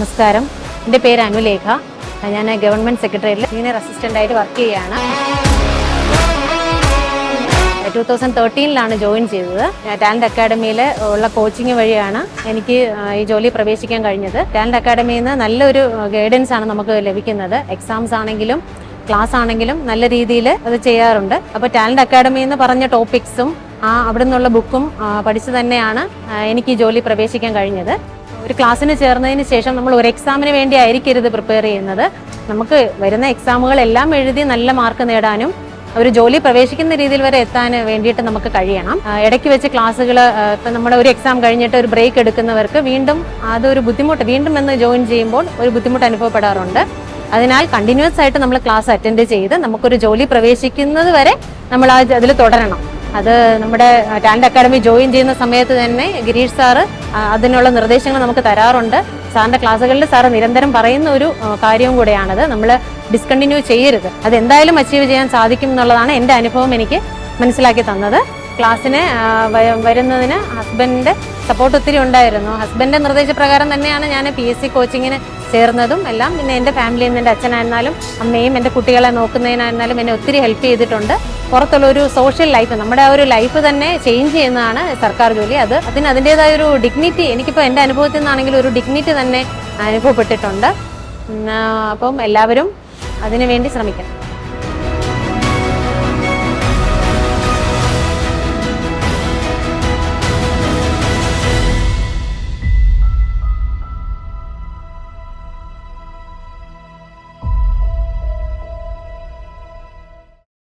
നമസ്കാരം. എന്റെ പേര് അനുലേഖ. ഞാൻ ഗവൺമെന്റ് സെക്രട്ടറിയിൽ സീനിയർ അസിസ്റ്റന്റായിട്ട് വർക്ക് ചെയ്യുകയാണ്. ടൂ തൗസൻഡ് തേർട്ടീനിലാണ് ജോയിൻ ചെയ്തത്. ടാലന്റ് അക്കാഡമിയിൽ ഉള്ള കോച്ചിങ് വഴിയാണ് എനിക്ക് ഈ ജോലി പ്രവേശിക്കാൻ കഴിഞ്ഞത്. ടാലന്റ് അക്കാഡമിയിൽ നിന്ന് നല്ലൊരു ഗൈഡൻസ് ആണ് നമുക്ക് ലഭിക്കുന്നത്. എക്സാംസ് ആണെങ്കിലും ക്ലാസ് ആണെങ്കിലും നല്ല രീതിയിൽ അത് ചെയ്യാറുണ്ട്. അപ്പോൾ ടാലന്റ് അക്കാഡമി എന്ന് പറഞ്ഞ ടോപ്പിക്സും ആ അവിടെ നിന്നുള്ള ബുക്കും പഠിച്ച് തന്നെയാണ് എനിക്ക് ഈ ജോലി പ്രവേശിക്കാൻ കഴിഞ്ഞത്. ഒരു ക്ലാസ്സിന് ചേർന്നതിന് ശേഷം നമ്മൾ ഒരു എക്സാമിന് വേണ്ടി ആയിരിക്കരുത് പ്രിപ്പയർ ചെയ്യുന്നത്. നമുക്ക് വരുന്ന എക്സാമുകളെല്ലാം എഴുതി നല്ല മാർക്ക് നേടാനും ഒരു ജോലി പ്രവേശിക്കുന്ന രീതിയിൽ വരെ എത്താൻ വേണ്ടിയിട്ട് നമുക്ക് കഴിയണം. ഇടയ്ക്ക് വെച്ച് ക്ലാസ്സുകൾ ഇപ്പം നമ്മുടെ ഒരു എക്സാം കഴിഞ്ഞിട്ട് ഒരു ബ്രേക്ക് എടുക്കുന്നവർക്ക് വീണ്ടും അതൊരു ബുദ്ധിമുട്ട് വീണ്ടും എന്ന് ജോയിൻ ചെയ്യുമ്പോൾ ഒരു ബുദ്ധിമുട്ട് അനുഭവപ്പെടാറുണ്ട്. അതിനാൽ കണ്ടിന്യൂസ് ആയിട്ട് നമ്മൾ ക്ലാസ് അറ്റൻഡ് ചെയ്ത് നമുക്കൊരു ജോലി പ്രവേശിക്കുന്നത് വരെ നമ്മൾ അതിൽ തുടരണം. അത് നമ്മുടെ ടാലന്റ് അക്കാഡമി ജോയിൻ ചെയ്യുന്ന സമയത്ത് തന്നെ ഗിരീഷ് സാറ് അതിനുള്ള നിർദ്ദേശങ്ങൾ നമുക്ക് തരാറുണ്ട്. സാറിന്റെ ക്ലാസ്സുകളിൽ സാറ് നിരന്തരം പറയുന്ന ഒരു കാര്യവും കൂടെയാണത്. നമ്മൾ ഡിസ്കണ്ടിന്യൂ ചെയ്യരുത്. അത് എന്തായാലും അച്ചീവ് ചെയ്യാൻ സാധിക്കും എന്നുള്ളതാണ് എന്റെ അനുഭവം എനിക്ക് മനസ്സിലാക്കി തന്നത്. ക്ലാസ്സിന് വരുന്നതിന് ഹസ്ബൻഡിന്റെ സപ്പോർട്ട് ഒത്തിരി ഉണ്ടായിരുന്നു. ഹസ്ബൻഡിന്റെ നിർദ്ദേശപ്രകാരം തന്നെയാണ് ഞാൻ പി എസ് സി കോച്ചിങ്ങിന് ചേർന്നതും എല്ലാം. പിന്നെ എന്റെ ഫാമിലിയിൽ നിന്ന് എന്റെ അച്ഛനായിരുന്നാലും അമ്മയും എന്റെ കുട്ടികളെ നോക്കുന്നതിനായിരുന്നാലും എന്നെ ഒത്തിരി ഹെൽപ്പ് ചെയ്തിട്ടുണ്ട്. പുറത്തുള്ള ഒരു സോഷ്യൽ ലൈഫ് നമ്മുടെ ആ ഒരു ലൈഫ് തന്നെ ചേഞ്ച് ചെയ്യുന്നതാണ് സർക്കാർ ജോലി. അത് അതിന് അതിന്റെതായ ഒരു ഡിഗ്നിറ്റി എനിക്കിപ്പോൾ എന്റെ അനുഭവത്തിൽ നിന്നാണെങ്കിൽ ഒരു ഡിഗ്നിറ്റി തന്നെ അനുഭവപ്പെട്ടിട്ടുണ്ട്. അപ്പം എല്ലാവരും അതിനു വേണ്ടി ശ്രമിക്കണം.